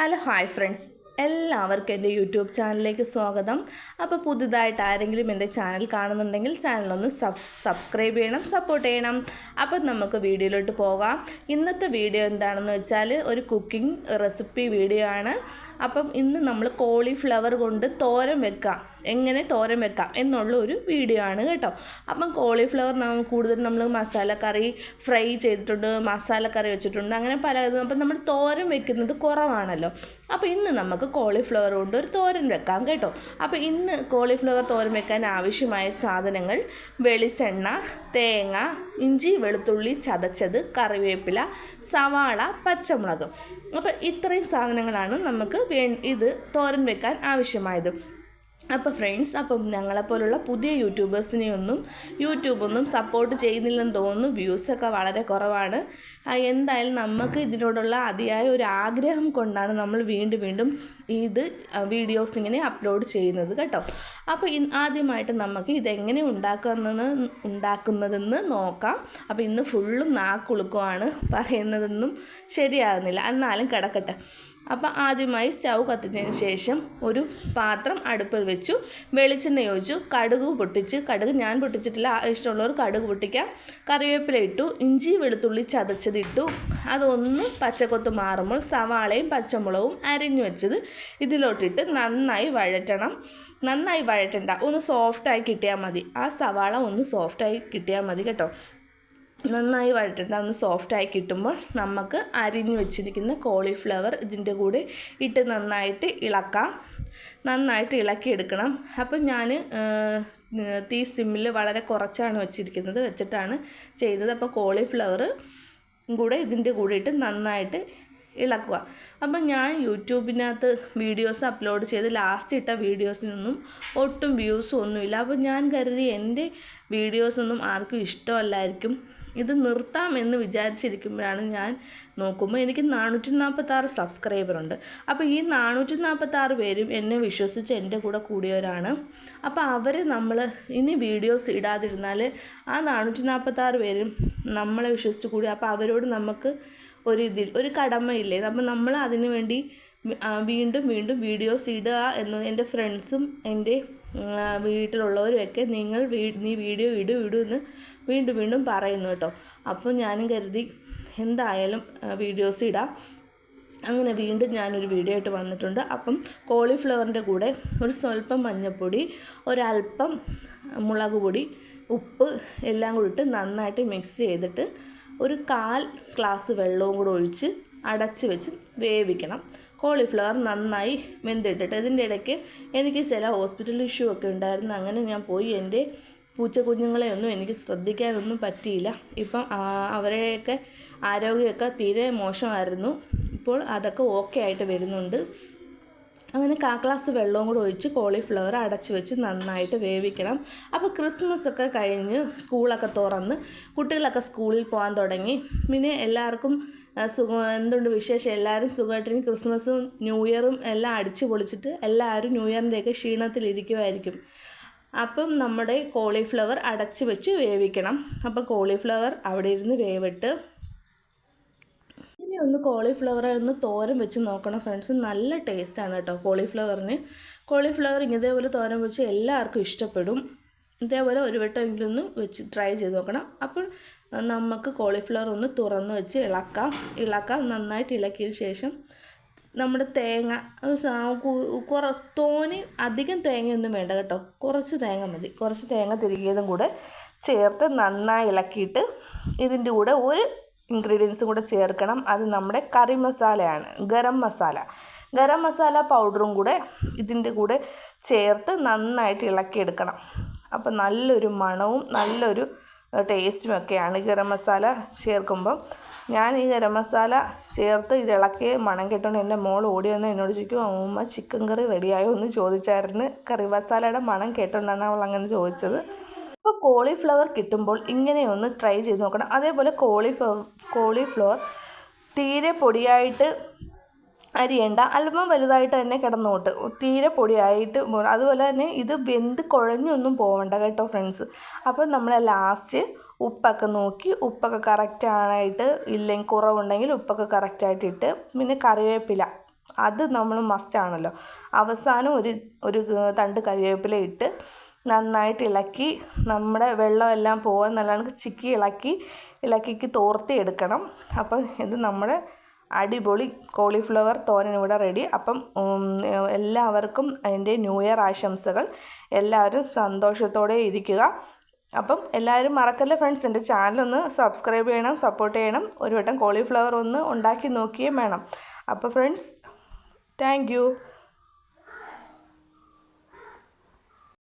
Hello hi friends. എല്ലാവർക്കും എന്റെ YouTube ചാനലിലേക്ക് സ്വാഗതം. അപ്പോൾ പുതുതായിട്ട് ആരെങ്കിലും എന്റെ ചാനൽ കാണുന്നുണ്ടെങ്കിൽ ചാനലൊന്ന് സബ് സബ്സ്ക്രൈബ് ചെയ്യണം സപ്പോർട്ട് ചെയ്യണം. അപ്പോൾ നമുക്ക് വീഡിയോയിലോട്ട് പോകാം. ഇന്നത്തെ വീഡിയോ എന്താണെന്ന് വെച്ചാൽ ഒരു കുക്കിംഗ് റെസിപ്പി വീഡിയോ ആണ്. അപ്പം ഇന്ന് നമ്മൾ കോളിഫ്ലവർ കൊണ്ട് തോരൻ വെക്കാം. എങ്ങനെ തോരൻ വെക്കാം എന്നുള്ള ഒരു വീഡിയോ ആണ് കേട്ടോ. അപ്പം കോളിഫ്ലവർ നമ്മൾ കൂടുതൽ നമ്മൾ മസാലക്കറി ഫ്രൈ ചെയ്തിട്ടുണ്ട് മസാലക്കറി വെച്ചിട്ടുണ്ട് അങ്ങനെ പലതും അപ്പം നമ്മൾ തോരൻ വെക്കുന്നത് കുറവാണല്ലോ. അപ്പോൾ ഇന്ന് നമുക്ക് കോളിഫ്ലവർ കൊണ്ട് ഒരു തോരൻ വെക്കാം കേട്ടോ. അപ്പോൾ ഇന്ന് കോളിഫ്ലവർ തോരൻ വെക്കാൻ ആവശ്യമായ സാധനങ്ങൾ വെളിച്ചെണ്ണ തേങ്ങ ഇഞ്ചി വെളുത്തുള്ളി ചതച്ചത് കറിവേപ്പില സവാള പച്ചമുളക്. അപ്പോൾ ഇത്രയും സാധനങ്ങളാണ് നമുക്ക് വേ ഇത് തോരൻ വെക്കാൻ ആവശ്യമായത്. അപ്പോൾ ഫ്രണ്ട്സ് അപ്പം ഞങ്ങളെപ്പോലുള്ള പുതിയ യൂട്യൂബേഴ്സിനെയൊന്നും യൂട്യൂബൊന്നും സപ്പോർട്ട് ചെയ്യുന്നില്ലെന്ന് തോന്നുന്നു. വ്യൂസൊക്കെ വളരെ കുറവാണ്. എന്തായാലും നമുക്ക് ഇതിനോടുള്ള അതിയായ ഒരു ആഗ്രഹം കൊണ്ടാണ് നമ്മൾ വീണ്ടും വീണ്ടും ഇത് വീഡിയോസ് ഇങ്ങനെ അപ്ലോഡ് ചെയ്യുന്നത് കേട്ടോ. അപ്പോൾ ആദ്യമായിട്ട് നമുക്ക് ഇതെങ്ങനെ ഉണ്ടാക്കുന്നതെന്ന് ഉണ്ടാക്കുന്നതെന്ന് നോക്കാം. അപ്പോൾ ഇന്ന് ഫുള്ളും നാക്കുളുക്കുവാണ് പറയുന്നതെന്നും ശരിയാകുന്നില്ല എന്നാലും കിടക്കട്ടെ. അപ്പോൾ ആദ്യമായി സ്റ്റൗ കത്തിച്ചതിന് ശേഷം ഒരു പാത്രം അടുപ്പിൽ വെച്ചു. വെളിച്ചെണ്ണ ഒഴിച്ചു. കടുക് പൊട്ടിച്ച് കടുക് ഞാൻ പൊട്ടിച്ചിട്ടില്ല ഇഷ്ടമുള്ളവർ കടുക് പൊട്ടിക്കാം. കറിവേപ്പില ഇട്ടു ഇഞ്ചി വെളുത്തുള്ളി ചതച്ചതിട്ടു അതൊന്ന് പച്ചക്കൊത്ത് മാറുമ്പോൾ സവാളയും പച്ചമുളകും അരിഞ്ഞു വെച്ചത് ഇതിലോട്ടിട്ട് നന്നായി വഴറ്റണം. നന്നായി വഴറ്റണ്ട ഒന്ന് സോഫ്റ്റായി കിട്ടിയാൽ മതി. ആ സവാള ഒന്ന് സോഫ്റ്റായി കിട്ടിയാൽ മതി കേട്ടോ. നന്നായി വഴറ്റണ്ട ഒന്ന് സോഫ്റ്റായി കിട്ടുമ്പോൾ നമുക്ക് അരിഞ്ഞു വെച്ചിരിക്കുന്ന കോളിഫ്ലവർ ഇതിന്റെ കൂടെ ഇട്ട് നന്നായിട്ട് ഇളക്കാം. നന്നായിട്ട് ഇളക്കിയെടുക്കണം അപ്പം ഞാൻ തീ സിമ്മിൽ വളരെ കുറച്ചാണ് വെച്ചിരിക്കുന്നത് വെച്ചിട്ടാണ് ചെയ്തത്. അപ്പോൾ കോളിഫ്ലവർ കൂടെ ഇതിന്റെ കൂടെ ഇട്ട് നന്നായിട്ട് ഇളക്കുക. അപ്പം ഞാൻ യൂട്യൂബിനകത്ത് വീഡിയോസ് അപ്ലോഡ് ചെയ്ത് ലാസ്റ്റ് ഇട്ട വീഡിയോസിനൊന്നും ഒട്ടും വ്യൂസും ഒന്നുമില്ല. അപ്പോൾ ഞാൻ കരുതി എന്റെ വീഡിയോസൊന്നും ആർക്കും ഇഷ്ടമല്ലായിരിക്കും. ഇത് നിർത്താം എന്ന് വിചാരിച്ചിരിക്കുമ്പോഴാണ് ഞാൻ നോക്കുമ്പോൾ എനിക്ക് നാനൂറ്റി നാൽപ്പത്താറ് സബ്സ്ക്രൈബറുണ്ട്. അപ്പോൾ ഈ നാനൂറ്റി നാൽപ്പത്താറ് പേരും എന്നെ വിശ്വസിച്ച് എന്റെ കൂടെ കൂടിയവരാണ്. അപ്പോൾ അവരെ നമ്മൾ ഇനി വീഡിയോസ് ഇടാതിരുന്നാൽ ആ നാനൂറ്റി നാൽപ്പത്താറ് പേരും നമ്മളെ വിശ്വസിച്ച് കൂടി അപ്പോൾ അവരോട് നമുക്ക് ഒരു ഇതിൽ ഒരു കടമയില്ലേ? അപ്പം നമ്മൾ അതിനു വേണ്ടി വീണ്ടും വീണ്ടും വീഡിയോസ് ഇടുക എന്ന് എന്റെ ഫ്രണ്ട്സും എന്റെ വീട്ടിലുള്ളവരുമൊക്കെ നിങ്ങൾ നീ വീഡിയോ ഇടൂ ഇടൂ എന്ന് വീണ്ടും വീണ്ടും പറയുന്നു കേട്ടോ. അപ്പോൾ ഞാനും കരുതി എന്തായാലും വീഡിയോസ് ഇടാം. അങ്ങനെ വീണ്ടും ഞാനൊരു വീഡിയോ ആയിട്ട് വന്നിട്ടുണ്ട്. അപ്പം കോളിഫ്ലവറിന്റെ കൂടെ ഒരു സ്വല്പം മഞ്ഞൾപ്പൊടി ഒരല്പം മുളക് പൊടി ഉപ്പ് എല്ലാം കൂടി ഇട്ട് നന്നായിട്ട് മിക്സ് ചെയ്തിട്ട് ഒരു കാൽ ഗ്ലാസ് വെള്ളവും കൂടെ ഒഴിച്ച് അടച്ച് വെച്ച് വേവിക്കണം. കോളിഫ്ലവർ നന്നായി വെന്തിട്ടിട്ട് ഇതിന്റെ ഇടയ്ക്ക് എനിക്ക് ചില ഹോസ്പിറ്റൽ ഇഷ്യൂ ഒക്കെ ഉണ്ടായിരുന്നു. അങ്ങനെ ഞാൻ പോയി. എന്റെ പൂച്ച കുഞ്ഞുങ്ങളെ ഒന്നും എനിക്ക് ശ്രദ്ധിക്കാനൊന്നും പറ്റിയില്ല. ഇപ്പം അവരെയൊക്കെ ആരോഗ്യമൊക്കെ തീരെ മോശമായിരുന്നു. ഇപ്പോൾ അതൊക്കെ ഓക്കെ ആയിട്ട് വരുന്നുണ്ട്. അങ്ങനെ കാ ഗ്ലാസ് വെള്ളവും കൂടെ ഒഴിച്ച് കോളിഫ്ലവർ അടച്ചു വെച്ച് നന്നായിട്ട് വേവിക്കണം. അപ്പോൾ ക്രിസ്മസ് ഒക്കെ കഴിഞ്ഞ് സ്കൂളൊക്കെ തുറന്ന് കുട്ടികളൊക്കെ സ്കൂളിൽ പോകാൻ തുടങ്ങി. പിന്നെ എല്ലാവർക്കും സുഖം എന്തുണ്ട് വിശേഷം? എല്ലാവരും സുഖമായിട്ടിനി ക്രിസ്മസും ന്യൂ ഇയറും എല്ലാം അടിച്ചു പൊളിച്ചിട്ട് എല്ലാവരും ന്യൂ ഇയറിന്റെയൊക്കെ ക്ഷീണത്തിലിരിക്കുമായിരിക്കും അപ്പം നമ്മുടെ കോളിഫ്ലവർ അടച്ചു വെച്ച് വേവിക്കണം. അപ്പം കോളിഫ്ലവർ അവിടെ ഇരുന്ന് വേവിട്ട് ഇനി ഒന്ന് കോളിഫ്ലവർ ഒന്ന് തോരൻ വെച്ച് നോക്കണം ഫ്രണ്ട്സ്. നല്ല ടേസ്റ്റാണ് കേട്ടോ കോളിഫ്ലവറിന്. കോളിഫ്ലവർ ഇതേപോലെ തോരൻ വെച്ച് എല്ലാവർക്കും ഇഷ്ടപ്പെടും. ഇതേപോലെ ഒരു വട്ടമെങ്കിലും ഒന്ന് വെച്ച് ട്രൈ ചെയ്ത് നോക്കണം. അപ്പോൾ നമുക്ക് കോളിഫ്ലവർ ഒന്ന് തുറന്ന് വെച്ച് ഇളക്കാം. ഇളക്കാം നന്നായിട്ട് ഇളക്കിയതിന് ശേഷം നമ്മുടെ തേങ്ങ കുറ തോനെ അധികം തേങ്ങയൊന്നും വേണ്ട കേട്ടോ. കുറച്ച് തേങ്ങ മതി. കുറച്ച് തേങ്ങ തിരികിയതും കൂടെ ചേർത്ത് നന്നായി ഇളക്കിയിട്ട് ഇതിന്റെ കൂടെ ഒരു ഇൻഗ്രീഡിയൻസും കൂടെ ചേർക്കണം. അത് നമ്മുടെ കറി മസാലയാണ്. ഗരം മസാല. ഗരം മസാല പൗഡറും കൂടെ ഇതിന്റെ കൂടെ ചേർത്ത് നന്നായിട്ട് ഇളക്കിയെടുക്കണം. അപ്പം നല്ലൊരു മണവും നല്ലൊരു ടേസ്റ്റും ഒക്കെയാണ് ഗരം മസാല ചേർക്കുമ്പം. ഞാൻ ഈ ഗരം മസാല ചേർത്ത് ഇത് ഇളക്കി മണം കെട്ടുകൊണ്ട് എന്റെ മോൾ ഓടി വന്ന് എന്നോട് ചോദിക്കും അമ്മ ചിക്കൻ കറി റെഡിയായോ എന്ന് ചോദിച്ചായിരുന്നു. കറി മസാലയുടെ മണം കേട്ടുകൊണ്ടാണ് അവൾ അങ്ങനെ ചോദിച്ചത്. അപ്പോൾ കോളിഫ്ലവർ കിട്ടുമ്പോൾ ഇങ്ങനെയൊന്ന് ട്രൈ ചെയ്ത് നോക്കണം. അതേപോലെ കോളിഫ്ലവർ കോളിഫ്ലവർ തീരെ പൊടിയായിട്ട് അരിയണ്ട. അല്പം വലുതായിട്ട് തന്നെ കിടന്നോട്ട്. തീരെ പൊടിയായിട്ട് അതുപോലെ തന്നെ ഇത് വെന്ത് കുഴഞ്ഞൊന്നും പോവണ്ട കേട്ടോ ഫ്രണ്ട്സ്. അപ്പം നമ്മൾ ലാസ്റ്റ് ഉപ്പൊക്കെ നോക്കി ഉപ്പൊക്കെ കറക്റ്റായിട്ട് ഇല്ലെങ്കിൽ കുറവുണ്ടെങ്കിൽ ഉപ്പൊക്കെ കറക്റ്റായിട്ട് ഇട്ട് പിന്നെ കറിവേപ്പില. അത് നമ്മൾ മസ്റ്റ് ആണല്ലോ. അവസാനം ഒരു ഒരു തണ്ട് കറിവേപ്പില ഇട്ട് നന്നായിട്ട് ഇളക്കി നമ്മുടെ വെള്ളമെല്ലാം പോകാൻ നല്ലോണം ചിക്കി ഇളക്കി ഇളക്കിക്ക് തോർത്തി എടുക്കണം. അപ്പം ഇത് നമ്മുടെ അടിപൊളി കോളിഫ്ലവർ തോരൻ ഇവിടെ റെഡി അപ്പം എല്ലാവർക്കും എന്റെ ന്യൂ ഇയർ ആശംസകൾ. എല്ലാവരും സന്തോഷത്തോടെ ഇരിക്കുക. അപ്പം എല്ലാവരും മറക്കല്ല ഫ്രണ്ട്സ് എന്റെ ചാനലൊന്ന് സബ്സ്ക്രൈബ് ചെയ്യണം സപ്പോർട്ട് ചെയ്യണം. ഒരു വട്ടം കോളിഫ്ലവർ ഒന്ന് ഉണ്ടാക്കി നോക്കിയേ വേണം. അപ്പോൾ ഫ്രണ്ട്സ് താങ്ക്